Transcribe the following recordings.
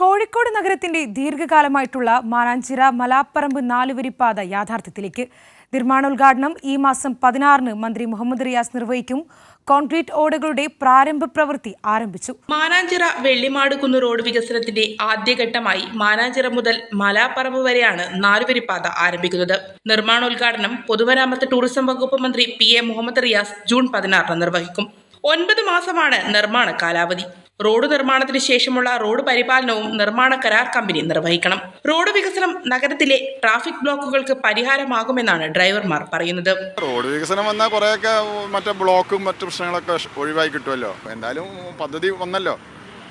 കോഴിക്കോട് നഗരത്തിന്റെ ദീർഘകാലമായിട്ടുള്ള മാനാഞ്ചിറ മലാപ്പറമ്പ് നാലുവരിപ്പാത യാഥാർത്ഥ്യത്തിലേക്ക് നിർമ്മാണോദ്ഘാടനം ഈ മാസം പതിനാറിന് മന്ത്രി മുഹമ്മദ് റിയാസ് നിർവഹിക്കും. കോൺക്രീറ്റ് ഓടകളുടെ പ്രാരംഭ പ്രവൃത്തി ആരംഭിച്ചു. മാനാഞ്ചിറ വെള്ളിമാടുകുന്ന് റോഡ് വികസനത്തിന്റെ ആദ്യഘട്ടമായി മാനാഞ്ചിറ മുതൽ മലാപ്പറമ്പ് വരെയാണ് നാലുവരിപ്പാത ആരംഭിക്കുന്നത്. നിർമ്മാണോദ്ഘാടനം പൊതുമരാമത്ത് ടൂറിസം വകുപ്പ് മന്ത്രി P A Muhammad Riyas June പതിനാറിന് നിർവഹിക്കും. ഒൻപത് മാസമാണ് നിർമ്മാണ കാലാവധി. റോഡ് നിർമ്മാണത്തിന് ശേഷമുള്ള റോഡ് പരിപാലനവും നിർമ്മാണ കരാർ കമ്പനി നിർവഹിക്കണം. റോഡ് വികസനം നഗരത്തിലെ ട്രാഫിക് ബ്ലോക്കുകൾക്ക് പരിഹാരമാകുമെന്നാണ് ഡ്രൈവർമാർ പറയുന്നത്. റോഡ് വികസനം വന്നാൽ കുറേയൊക്കെ മറ്റേ ബ്ലോക്കും മറ്റു പ്രശ്നങ്ങളൊക്കെ ഒഴിവായി കിട്ടുമല്ലോ. എന്തായാലും പദ്ധതി വന്നല്ലോ.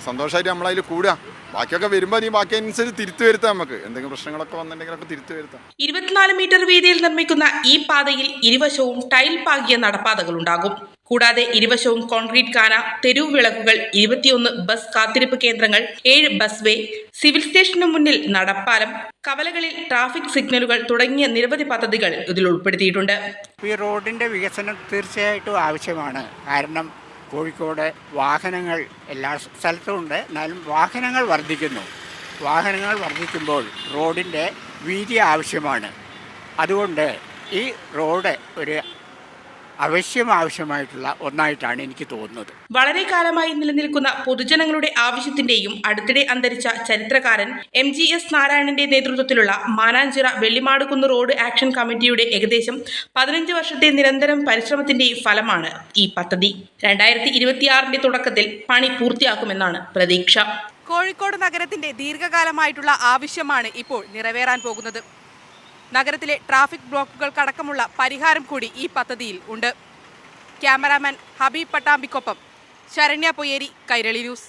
സന്തോഷമായിട്ട് നമ്മളതിൽ കൂടുക ബാക്കിയൊക്കെ വരുമ്പോൾ നീ ബാക്കി അനുസരിച്ച് തിരുത്തു വരുത്താം നമുക്ക്. എന്തെങ്കിലും പ്രശ്നങ്ങളൊക്കെ വന്നിട്ടുണ്ടെങ്കിൽ തിരുത്തു വരുത്താം. ഇരുപത്തിനാല് മീറ്റർ വീതിയിൽ നിർമ്മിക്കുന്ന ഈ പാതയിൽ ഇരുവശവും ടൈൽ പാകിയ നടപ്പാതകൾ ഉണ്ടാകും കൂടാതെ ഇരുവശവും കോൺക്രീറ്റ് കാന തെരുവ് വിളക്കുകൾ ഇരുപത്തിയൊന്ന് ബസ് കാത്തിരിപ്പ് കേന്ദ്രങ്ങൾ ഏഴ് ബസ് വേ സിവിൽ സ്റ്റേഷനു മുന്നിൽ നടപ്പാലം കവലകളിൽ ട്രാഫിക് സിഗ്നലുകൾ തുടങ്ങിയ നിരവധി പദ്ധതികൾ ഇതിൽ ഉൾപ്പെടുത്തിയിട്ടുണ്ട്. ഈ റോഡിന്റെ വികസനം തീർച്ചയായിട്ടും ആവശ്യമാണ്. കാരണം കോഴിക്കോട് വാഹനങ്ങൾ എല്ലാ സ്ഥലത്തും ഉണ്ട്. എന്നാലും വാഹനങ്ങൾ വർദ്ധിക്കുന്നു. വാഹനങ്ങൾ വർദ്ധിക്കുമ്പോൾ റോഡിന്റെ വീതി ആവശ്യമാണ്. അതുകൊണ്ട് ഈ റോഡ് ഒരു അവശ്യം ആവശ്യമായിട്ടുള്ള ഒന്നായിട്ടാണ് എനിക്ക് തോന്നുന്നത്. വളരെ കാലമായി നിലനിൽക്കുന്ന പൊതുജനങ്ങളുടെ ആവശ്യത്തിന്റെയും അടുത്തിടെ അന്തരിച്ച ചരിത്രകാരൻ എം ജി എസ് നാരായണന്റെ നേതൃത്വത്തിലുള്ള മാനാഞ്ചിറ വെള്ളിമാടുകുന്ന് റോഡ് ആക്ഷൻ കമ്മിറ്റിയുടെ ഏകദേശം പതിനഞ്ച് വർഷത്തെ നിരന്തരം പരിശ്രമത്തിന്റെ ഫലമാണ് ഈ പദ്ധതി. രണ്ടായിരത്തി ഇരുപത്തിയാറിന്റെ തുടക്കത്തിൽ പണി പൂർത്തിയാക്കുമെന്നാണ് പ്രതീക്ഷ. കോഴിക്കോട് നഗരത്തിന്റെ ദീർഘകാലമായിട്ടുള്ള ആവശ്യമാണ് ഇപ്പോൾ നിറവേറാൻ പോകുന്നത്. നഗരത്തിലെ ട്രാഫിക് ബ്ലോക്കുകൾക്കടക്കമുള്ള പരിഹാരം കൂടി ഈ പദ്ധതിയിൽ ഉണ്ട്. ക്യാമറാമാൻ ഹബീബ് പട്ടാമ്പിക്കൊപ്പം ശരണ്യ പൊയ്യേരി കൈരളി ന്യൂസ്.